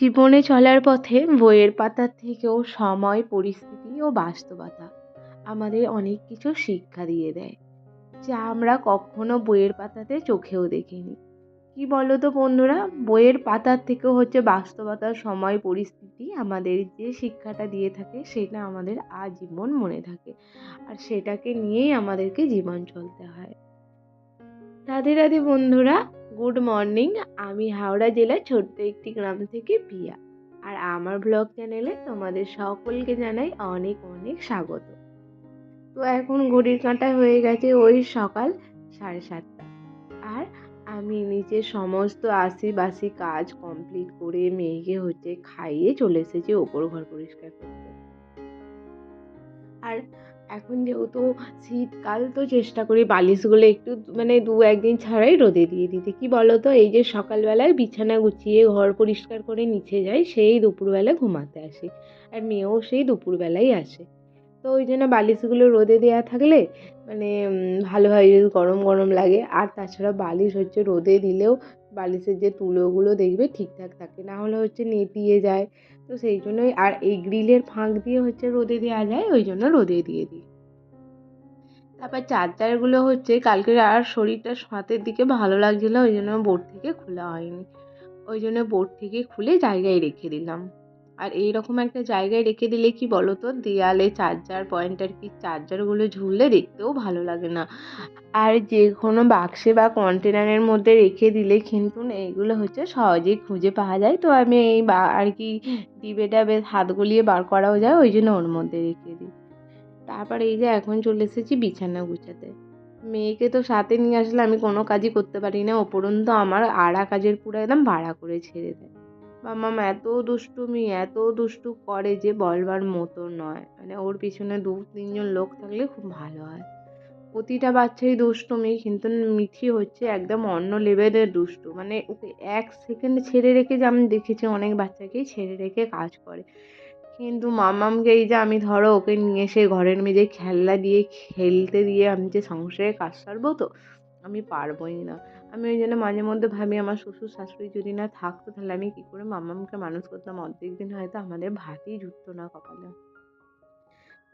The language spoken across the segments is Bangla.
জীবনে চলার পথে বইয়ের পাতার থেকেও সময়, পরিস্থিতি ও বাস্তবতা আমাদের অনেক কিছু শিক্ষা দিয়ে দেয়, যা আমরা কখনো বইয়ের পাতাতে চোখেও দেখিনি। কি বলো তো বন্ধুরা? বইয়ের পাতার থেকেও হচ্ছে বাস্তবতা, সময়, পরিস্থিতি আমাদের যে শিক্ষাটা দিয়ে থাকে, সেটা আমাদের আজীবন মনে থাকে আর সেটাকে নিয়েই আমাদেরকে জীবন চলতে হয়। রাধে রাধে বন্ধুরা। গুড মর্নিং, আমি হাওড়া জেলার ছোট্ট একটি গ্রাম থেকে পিয়া আর আমার ব্লগ চ্যানেলে তোমাদের সকলকে জানাই অনেক অনেক স্বাগত। তো এখন ঘড়ির কাঁটা হয়ে গেছে ওই সকাল সাড়ে সাতটা। আর আমি নিজের সমস্ত আশি বাসি কাজ কমপ্লিট করে মেয়েকে হচ্ছে খাইয়ে চলে এসেছি ওপর ঘর পরিষ্কার করতে। আর এখন যেহেতু শীতকাল, তো চেষ্টা করি বালিশগুলো একটু মানে দু একদিন ছাড়াই রোদে দিয়ে দিতে। কি বলো তো এই যে সকালবেলায় বিছানা গুছিয়ে ঘর পরিষ্কার করে নিচে যাই, সেই দুপুরবেলা ঘুমাতে আসি। আর মেয়েও সেই দুপুরবেলাই আসে। তো ওই জন্য বালিশগুলো রোদে দেওয়া থাকলে মানে ভালো যদি গরম গরম লাগে। আর তাছাড়া বালিশ হচ্ছে রোদে দিলেও বালিশের যে তুলোগুলো দেখবে ঠিকঠাক থাকে, না হলে হচ্ছে নেতিয়ে যায়। তো সেই জন্যই আর এই গ্রিলের ফাঁক দিয়ে হচ্ছে রোদে দেওয়া যায়, ওই জন্য রোদে দিয়ে দিই। তারপর চার্জারগুলো হচ্ছে কালকে আর শরীরটা সাঁতের দিকে ভালো লাগছিল, ওই জন্য বোর্ড থেকে খোলা হয়নি। ওই জন্য বোর্ড থেকে খুলে জায়গায় রেখে দিলাম। আর এই রকম একটা জায়গায় রেখে দিলে কি বলো তো দেয়ালে চার্জার, পয়েন্টার কি চার্জারগুলো ঝুললে দেখতেও ভালো লাগে না। আর যে কোনো বাক্সে বা কন্টেনারের মধ্যে রেখে দিলে কিন্তু এইগুলো হচ্ছে সহজেই খুঁজে পাওয়া যায়। তো আমি এই বা, আর কি ডিবেটা বেশ হাত গলিয়ে বার করাও যায়, ওই জন্য ওর মধ্যে রেখে দিই। তারপরে এই যে এখন চলে এসেছি বিছানা গুছাতে। মেয়েকে তো সাথে নিয়ে আসলে আমি কোনো কাজই করতে পারি না। উপরন্তু আমার আড়া কাজের পুরো একদম ভাড়া করে ছেড়ে দেয়। মাম্মাম এত দুষ্টুমি, এত দুষ্টু করে যে বলবার মতো নয়। মানে ওর পিছনে দু তিনজন লোক থাকলে খুব ভালো হয়। প্রতিটা বাচ্চাই দুষ্টুমি, কিন্তু মিঠি হচ্ছে একদম অন্য লেভেলের দুষ্টু। মানে ওকে এক সেকেন্ড ছেড়ে রেখে যে আমি দেখেছি অনেক বাচ্চাকেই ছেড়ে রেখে কাজ করে। কিন্তু মামামকে এই যে আমি ধরো ওকে নিয়ে এসে ঘরের মেঝে খেলনা দিয়ে, খেলতে দিয়ে আমি যে সংসারে কাজ সারবো তো আমি পারবোই না। আমি ওই জন্য মাঝে মধ্যে ভাবি, আমার শ্বশুর শাশুড়ি যদি না থাকতো, তাহলে আমি কী করে মামামকে মানুষ করতাম? অর্ধেক দিন হয়তো আমাদের ভাতই জুটতো না কপালে।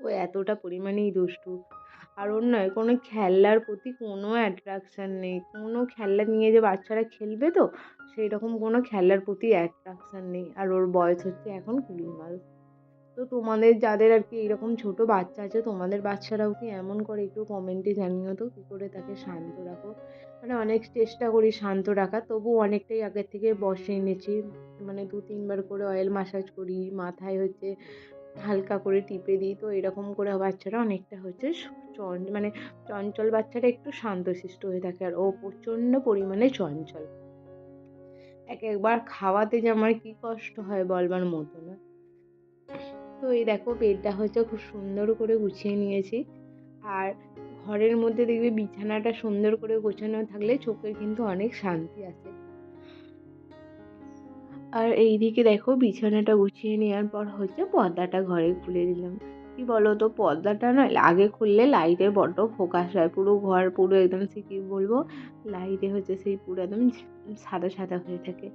ও এতটা পরিমাণেই দুষ্টু। আর ওর নয়, কোনো খেলনার প্রতি কোনো অ্যাট্রাকশান নেই। কোনো খেলনা নিয়ে যে বাচ্চারা খেলবে তো সেই রকম কোনো খেলার প্রতি অ্যাট্রাকশান নেই। আর ওর বয়স হচ্ছে এখন কুড়ি মাস। তো তোমাদের যাদের আর কি এরকম ছোটো বাচ্চা আছে, তোমাদের বাচ্চারাও কি এমন করে একটু কমেন্টে জানিও তো, কী করে তাকে শান্ত রাখো? মানে অনেক চেষ্টা করি শান্ত রাখার তবু অনেকটাই আগের থেকে বসে এনেছি। মানে দু তিনবার করে অয়েল মাসাজ করি, মাথায় হচ্ছে হালকা করে টিপে দিই, তো এরকম করে বাচ্চারা অনেকটা হচ্ছে মানে চঞ্চল বাচ্চাটা একটু শান্তশিষ্ট হয়ে থাকে, আর ও প্রচণ্ড পরিমাণে চঞ্চল। এক একবার খাওয়াতে যে আমার কী কষ্ট হয় বলবার মতো না। তো এই দেখো বেডটা হচ্ছে খুব সুন্দর করে গুছিয়ে নিয়েছি। আর ঘরের মধ্যে দেখবে বিছানাটা সুন্দর করে গোছানো থাকলে চোখের কিন্তু অনেক শান্তি আসে আর এইদিকে দেখো বিছানাটা গুছিয়ে নেওয়ার পর হচ্ছে পর্দাটা ঘরে খুলে দিলাম। কি বলো তো পর্দাটা নয় আগে খুললে লাইটে বড্ড ফোকাস হয়, পুরো ঘর পুরো একদম সে কী বলব লাইটে হচ্ছে সেই পুরো একদম সাদা সাদা হয়ে থাকে।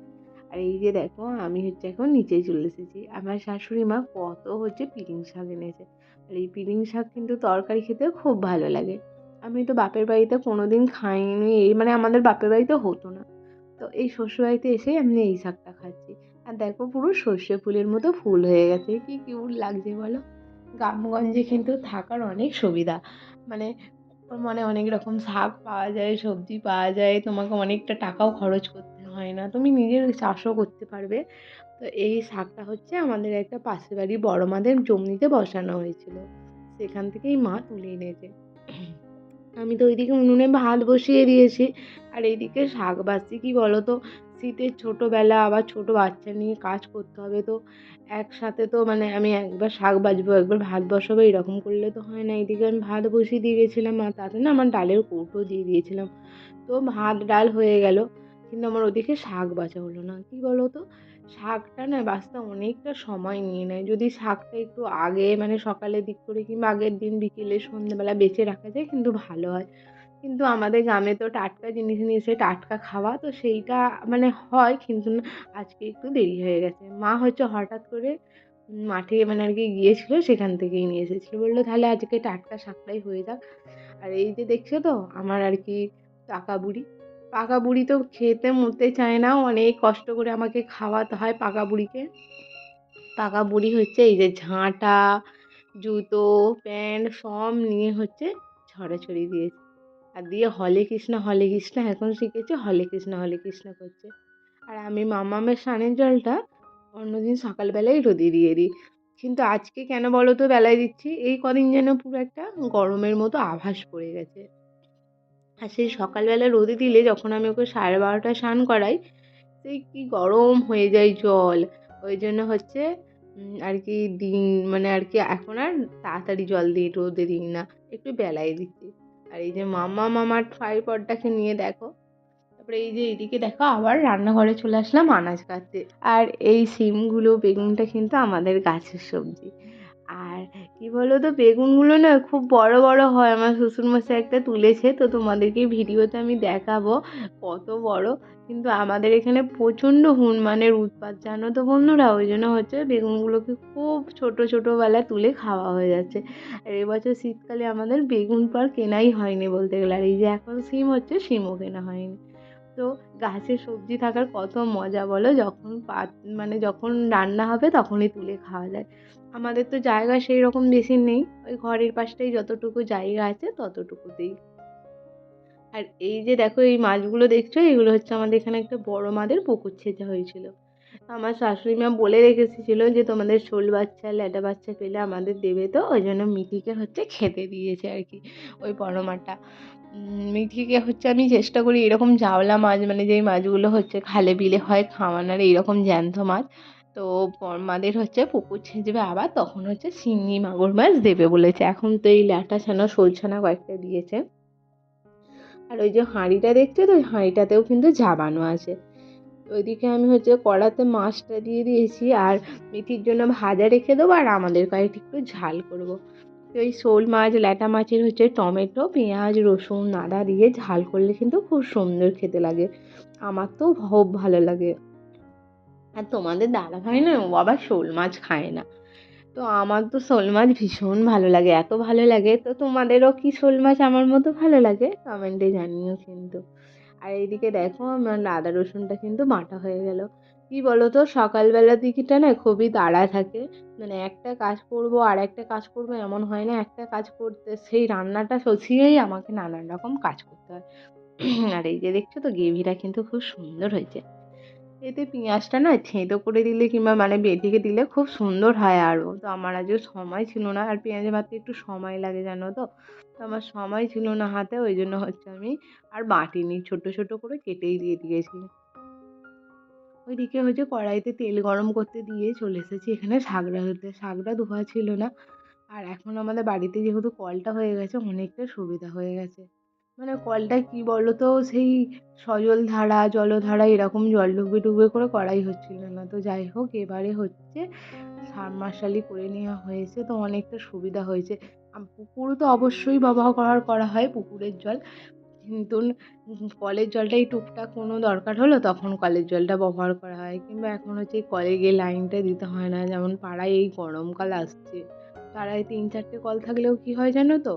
আর এই যে দেখো, আমি হচ্ছে এখন নিচে চলে এসেছি। আমার শাশুড়ি মা কত হচ্ছে পিলিং শাক এনেছে। আর এই পিলিং শাক কিন্তু তরকারি খেতে খুব ভালো লাগে। আমি তো বাপের বাড়িতে কোনো দিন খাইনি, এই মানে আমাদের বাপের বাড়িতে হতো না। তো এই শ্বশুরবাড়িতে এসেই আমি এই শাকটা খাচ্ছি। আর দেখো পুরো সর্ষে ফুলের মতো ফুল হয়ে গেছে। কি কিউট লাগছে বলো? গ্রামগঞ্জে কিন্তু থাকার অনেক সুবিধা। মানে মানে অনেক রকম শাক পাওয়া যায়, সবজি পাওয়া যায়, তোমাকে অনেকটা টাকাও খরচ করতে হয় না। তুমি নিজের চাষও করতে পারবে। তো এই শাকটা হচ্ছে আমাদের একটা পাশের বাড়ি বড় মাদের জমিতে বসানো হয়েছিল। সেখান থেকেই মা তুলে এনেছে। আমি তো ওইদিকে উনুনে ভাত বসিয়ে দিয়েছি। আর এইদিকে শাক বাজছি কি বলো তো শীতের ছোটোবেলা আবার ছোটো বাচ্চা নিয়ে কাজ করতে হবে তো। একসাথে তো মানে আমি একবার শাক বাজবো একবার ভাত বসাবো, এরকম করলে তো হয় না। এইদিকে আমি ভাত বসিয়ে দিয়ে গেছিলাম আর তাতে না আমার ডালের কৌটো দিয়ে দিয়েছিলাম। তো ভাত, ডাল হয়ে গেল। কিন্তু আমার ওদিকে শাক বাছা হলো না। কী বলো তো শাকটা না বাছতে অনেকটা সময় নিয়ে নেয়। যদি শাকটা একটু আগে মানে সকালের দিক করে কিংবা আগের দিন বিকেলে সন্ধ্যেবেলা বেছে রাখা যায় কিন্তু ভালো হয়। কিন্তু আমাদের গ্রামে তো টাটকা জিনিস নিয়ে এসে টাটকা খাওয়া তো সেইটা মানে হয় কিন্তু আজকে একটু দেরি হয়ে গেছে। মা হচ্ছে হঠাৎ করে মাঠে মানে আর কি গিয়েছিল, সেখান থেকেই নিয়ে এসেছিল। বলল, তাহলে আজকে টাটকা শাকটাই হয়ে যাক। আর এই যে দেখছ তো, আমার আর কি কাকা বুড়ি পাকা বুড়ি তো খেতে মরতে চায় না, অনেক কষ্ট করে আমাকে খাওয়াতে হয় পাকা বুড়িকে। পাকা বুড়ি হচ্ছে এই যে ঝাঁটা, জুতো, প্যান্ট সব নিয়ে হচ্ছে ছড়াছড়ি দিয়েছে। আর দিয়ে হলে কৃষ্ণ হলে কৃষ্ণ, এখন শিখেছে হলে কৃষ্ণ হলে কৃষ্ণ করছে। আর আমি মামামের স্নানের জলটা অন্যদিন সকালবেলায় রোদে দিয়ে দিই। কিন্তু আজকে কেন বলো তো বেলায় দিচ্ছি? এই কদিন যেন পুরো একটা গরমের মতো আভাস পড়ে গেছে। আর সেই সকালবেলা রোদে দিলে যখন আমি ওকে সাড়ে বারোটায় স্নান করাই, সেই কি গরম হয়ে যায় জল। ওই জন্য হচ্ছে আর কি দিন মানে আর কি এখন আর তাড়াতাড়ি জল দিই, রোদে দিই না, একটু বেলায় দিচ্ছি। আর এই যে মাম্মা, মামার ট্রাইপডটাকে নিয়ে দেখো। তারপরে এই যে এদিকে দেখো, আবার রান্নাঘরে চলে আসলাম আনাজ কাটতে। আর এই সিমগুলো, বেগুনটা কিন্তু আমাদের গাছের সবজি। কী বলো তো বেগুনগুলো না খুব বড় বড় হয়। আমার শ্বশুরমশাই একটা তুলেছে, তো তোমাদেরকে ভিডিওতে আমি দেখাবো কত বড়। কিন্তু আমাদের এখানে প্রচণ্ড হনুমানের উৎপাত জানো তো বন্ধুরা? ওই জন্য হচ্ছে বেগুনগুলোকে খুব ছোটো ছোটোবেলায় তুলে খাওয়া হয়ে যাচ্ছে। আর এবছর শীতকালে আমাদের বেগুন পার কেনাই হয়নি বলতে গেলে। আর এই যে এখন সিম হচ্ছে, সিমও কেনা হয়নি। তো গাছের সবজি থাকার কত মজা বলো, যখন পাত মানে যখন রান্না হবে তখনই তুলে খাওয়া যায়। আমাদের তো জায়গা সেই রকম বেশি নেই। ওই ঘরের পাশটাই যতটুকু জায়গা আছে ততটুকুতেই। আর এই যে দেখো, এই মাছগুলো দেখছ? এগুলো হচ্ছে আমাদের এখানে একটা বড় মাদের পুকুর ছেঁচা হয়েছিল। আমার শাশুড়ি মা বলে রেখেছিল যে, তোমাদের শোল বাচ্চা, ল্যাটা বাচ্চা পেলে আমাদের দেবে তো? ওই জন্য মিটিকে হচ্ছে খেতে দিয়েছে আর কি, ওই বড় মাটা। মিঠিকে হচ্ছে আমি চেষ্টা করি এরকম জাওলা মাছ মানে যেই মাছগুলো হচ্ছে খালে বিলে হয় খাওয়ানোর, এইরকম জ্যান্ত মাছ। তো আমাদের হচ্ছে পুকুর ছেঁচবে আবার, তখন হচ্ছে শিঙি মাগুর মাছ দেবে বলেছে। এখন তো এই ল্যাটা ছানা শোল ছানা কয়েকটা দিয়েছে। আর ওই যে হাঁড়িটা দেখছ তো, ওই হাঁড়িটাতেও কিন্তু জাবানো আছে। ওইদিকে আমি হচ্ছে কড়াতে মাছটা দিয়ে দিয়েছি, আর মিঠির জন্য ভাজা রেখে দেবো, আর আমাদের কয়েকটি একটু ঝাল করব। ওই শোল মাছ, ল্যাটা মাছের হচ্ছে টমেটো, পেঁয়াজ, রসুন, আদা দিয়ে ঝাল করলে কিন্তু খুব সুন্দর খেতে লাগে। আমার তো খুব ভালো লাগে। আর তোমাদের দাদা ভাই না ও আবার শোল মাছ খায় না। তো আমার তো শোল মাছ ভীষণ ভালো লাগে, এত ভালো লাগে। তো তোমাদেরও কি শোল মাছ আমার মতো ভালো লাগে? কমেন্টে জানিও কিন্তু। আর এইদিকে দেখো, আমার আদা রসুনটা কিন্তু বাটা হয়ে গেল। কী বলো তো সকালবেলার দিকটা না খুবই তাড়া থাকে। মানে একটা কাজ করব আর একটা কাজ করব এমন হয় না, একটা কাজ করতে সেই রান্নাটা সচিয়েই আমাকে নানান রকম কাজ করতে হয়। আর এই যে দেখছ তো, গ্রেভিটা কিন্তু খুব সুন্দর হয়েছে। এতে পেঁয়াজটা না থেঁতো করে দিলে কিংবা মানে বেটে দিলে খুব সুন্দর হয় আরও। তো আমার আজকে সময় ছিল না, আর পেঁয়াজ ভাজতে একটু সময় লাগে, জানো তো? তো আমার সময় ছিল না হাতে, ওই জন্য হচ্ছে আমি আর বাটিনি ছোটো ছোটো করে কেটেই দিয়ে দিয়েছি। ওইদিকে হচ্ছে কড়াইতে তেল গরম করতে দিয়ে চলে এসেছি এখানে শাকটা ধুতে শাকটা ধোয়া ছিল না, আর এখন আমাদের বাড়িতে যেহেতু কলটা হয়ে গেছে, অনেকটা সুবিধা হয়ে গেছে। মানে কলটা কী বলো তো সেই সজল ধারা জলধারা এরকম জল ডুবে ডুবে করে করাই হচ্ছিল না। তো যাই হোক, এবারে হচ্ছে সাবমার্শালি করে নেওয়া হয়েছে। তো অনেকটা সুবিধা হয়েছে। পুকুর তো অবশ্যই ব্যবহার করা হয় পুকুরের জল। কিন্তু কলের জলটাই টুকটাক কোনো দরকার হলো, তখন কলের জলটা ব্যবহার করা হয়। কিংবা এখন হচ্ছে এই কলে গিয়ে লাইনটা দিতে হয় না। যেমন পাড়ায় এই গরমকাল আসছে, পাড়ায় তিন চারটে কল থাকলেও কী হয় জানো তো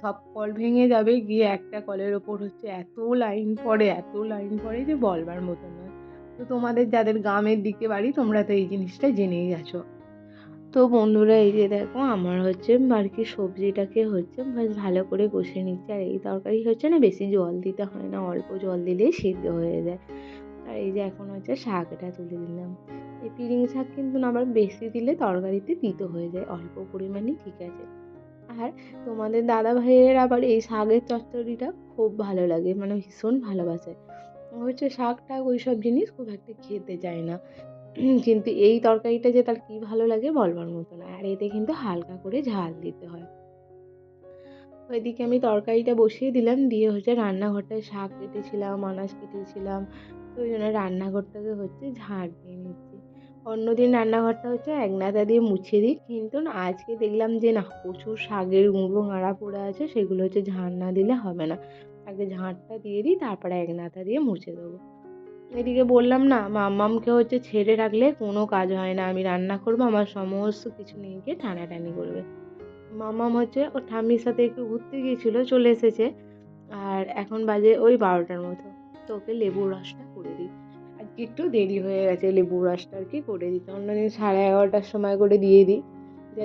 সব কল ভেঙে যাবে, গিয়ে একটা কলের ওপর হচ্ছে এত লাইন পড়ে, এত লাইন পড়ে যে বলবার মতো নয়। তো তোমাদের যাদের গ্রামের দিকে বাড়ি, তোমরা তো এই জিনিসটা জেনেই গেছো। তো বন্ধুরা, এই যে দেখো, আমার হচ্ছে আর কি সবজিটাকে হচ্ছে বেশ ভালো করে কষে নিচ্ছে। আর এই তরকারি হচ্ছে না, বেশি জল দিতে হয় না, অল্প জল দিলেই সিদ্ধ হয়ে যায়। আর এই যে এখন হচ্ছে শাকটা তুলে দিলাম। এই পিরিং শাক কিন্তু না, আবার বেশি দিলে তরকারিতে তিতো হয়ে যায়, অল্প পরিমাণেই, ঠিক আছে। আর তোমাদের দাদা ভাইয়ের আবার এই শাকের চচ্চড়িটা খুব ভালো লাগে মানে ভীষণ ভালোবাসে। হচ্ছে শাক টাক ওই সব জিনিস খুব একটা খেতে চায় না। কিন্তু এই তরকারিটা যে তার কী ভালো লাগে বলবার মতো না, আর এতে কিন্তু হালকা করে ঝাল দিতে হয়। ওইদিকে আমি তরকারিটা বসিয়ে দিলাম, দিয়ে হচ্ছে রান্নাঘরটায় শাক কেটেছিলাম, আনাজ কেটেছিলাম, তো ওই জন্য রান্নাঘরটাকে হচ্ছে ঝাড় দিয়ে নিচ্ছি। অন্যদিন রান্নাঘরটা হচ্ছে একনাতা দিয়ে মুছে দিই। কিন্তু না, আজকে দেখলাম যে না, প্রচুর শাকের গুঁড়ো নাড়া পড়ে আছে, সেগুলো হচ্ছে ঝাড় না দিলে হবে না। আগে ঝাঁটটা দিয়ে দিই, তারপরে এক নাতা দিয়ে মুছে দেবো। এদিকে বললাম না, মাম্মামকে হচ্ছে ছেড়ে রাখলে কোনো কাজ হয় না, আমি রান্না করব, আমার সমস্ত কিছু নিয়ে গিয়ে টানাটানি করবে। মাম্মাম হচ্ছে ওর ঠাম্মির সাথে একটু ঘুরতে গিয়েছিল, চলে এসেছে, আর এখন বাজে ওই বারোটার মতো। তো ওকে লেবুর রসটা করে দিই একটু দেরি হয়ে গেছে, লেবু রসটা আর কি করে দিতে। অন্যদিন সাড়ে এগারোটার সময় করে দিয়ে দিই।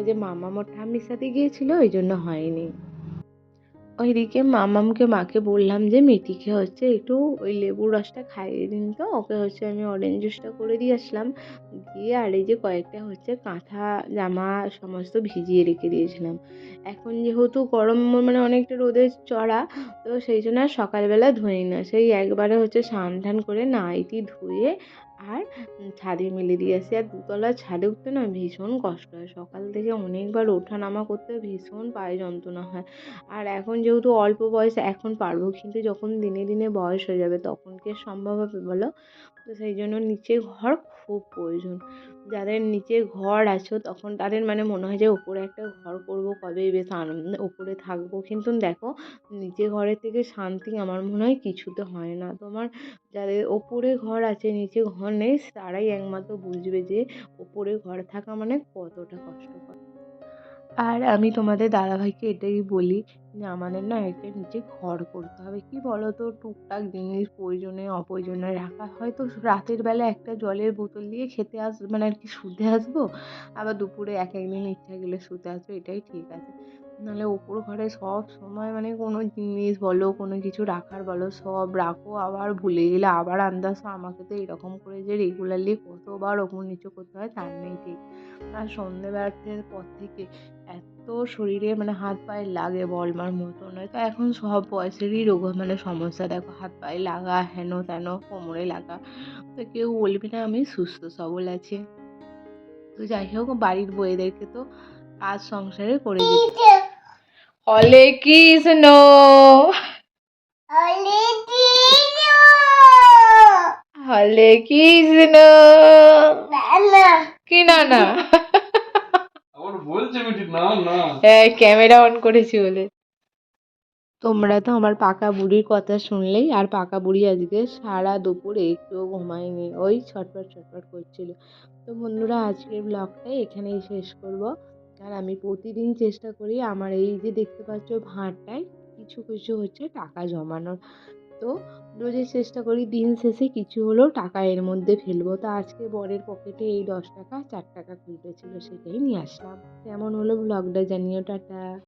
যে মামা আমার ঠাম্মির সাথে গিয়েছিল, ওই জন্য হয়নি। ওইদিকে মামামকে, মাকে বললাম যে মিটিকে হচ্ছে একটু ওই লেবুর রসটা খাইয়ে দিন তো। ওকে হচ্ছে আমি অরেঞ্জ জুসটা করে দিয়ে আসলাম। দিয়ে আর এই যে কয়েকটা হচ্ছে কাঁথা জামা সমস্ত ভিজিয়ে রেখে দিয়েছিলাম। এখন যেহেতু গরম মানে অনেকটা রোদে চড়া, তো সেই জন্য আর সকালবেলা ধুই না। সেই একবারে হচ্ছে স্নান টান করে নাইটি ধুয়ে আর ছাদে মেলে দিয়ে আসি। আর দুতলা ছাদে উঠতে না ভীষণ কষ্ট হয়। সকাল থেকে অনেকবার ওঠা নামা করতে ভীষণ পায়ে যন্ত্রণা হয়। আর এখন যেহেতু অল্প বয়স, এখন পারব। কিন্তু যখন দিনে দিনে বয়স হয়ে যাবে, তখন কি সম্ভব হবে বলো? তো সেই জন্য নিচে ঘর খুব প্রয়োজন। যাদের নিচে ঘর আছো, তখন তাদের মানে মনে হয় যে ওপরে একটা ঘর করব কবে বেশ আনন্দ ওপরে থাকব। কিন্তু দেখো, নিচে ঘরের থেকে শান্তি আমার মনে হয় কিছুতে হয় না। তোমার যাদের ওপরে ঘর আছে, নিচে ঘর নেই, তারাই একমাত্র বুঝবে যে ওপরে ঘর থাকা মানে কতটা কষ্টকর। আর আমি তোমাদের দাদাভাইকে এটাই বলি যে আমাদের না একটা নিচে ঘর করতে হবে। কি বলো তো টুকটাক জিনিস প্রয়োজনে, অপ্রয়োজনে রাখা। হয়তো রাতের বেলা একটা জলের বোতল দিয়ে খেতে আস মানে আর কি শুতে আসব, আবার দুপুরে এক একদিন ইচ্ছা গেলে শুতে আসব, এটাই ঠিক আছে। নাহলে ওপর ঘরে সব সময় মানে কোনো জিনিস বলো, কোনো কিছু রাখার বলো, সব রাখো। আবার ভুলে গেলে আবার আসো আমাকে তো এরকম করে যে রেগুলারলি কতবার ওপর নিচে করতে হয়, তার নেই ঠিক। আর সন্ধেবেলার পর থেকে এত শরীরে মানে হাত পায়ে লাগে বলবার মতো নয়। তো এখন সব বয়সেরই রোগ মানে সমস্যা দেখো, হাত পায়ে লাগা, হেন তেন, কোমরে লাগা। তো কেউ বলবে না আমি সুস্থ সবল আছি। তো যাই হোক, বাড়ির বউদেরকে তো কাজ সংসারে করে দিতে হলে কৃষ্ণ হলে কৃষ্ণ কি না না আবার বলছে মিটি না না। হ্যাঁ ক্যামেরা অন করেছি বলে। তোমরা তো আমার পাকা বুড়ির কথা শুনলেই আর পাকা বুড়ি আজকে সারা দুপুরে একটুও ঘুমায়নি। ওই ছটফট ছটফট করছিল। তো বন্ধুরা আজকের ব্লগটাই এখানেই শেষ করব। আর আমি প্রতিদিন চেষ্টা করি আমার এই যে দেখতে পাচ্ছ ভাঁড়টায় কিছু কিছু হচ্ছে টাকা জমানোর। তো রোজের চেষ্টা করি দিন শেষে কিছু হলেও টাকা এর মধ্যে ফেলব। তো আজকে বরের পকেটে এই দশ টাকা, চার টাকা খুলতেছিল সেটাই নিয়ে আসলাম। কেমন হলো ব্লগটা জানিও, টাটা।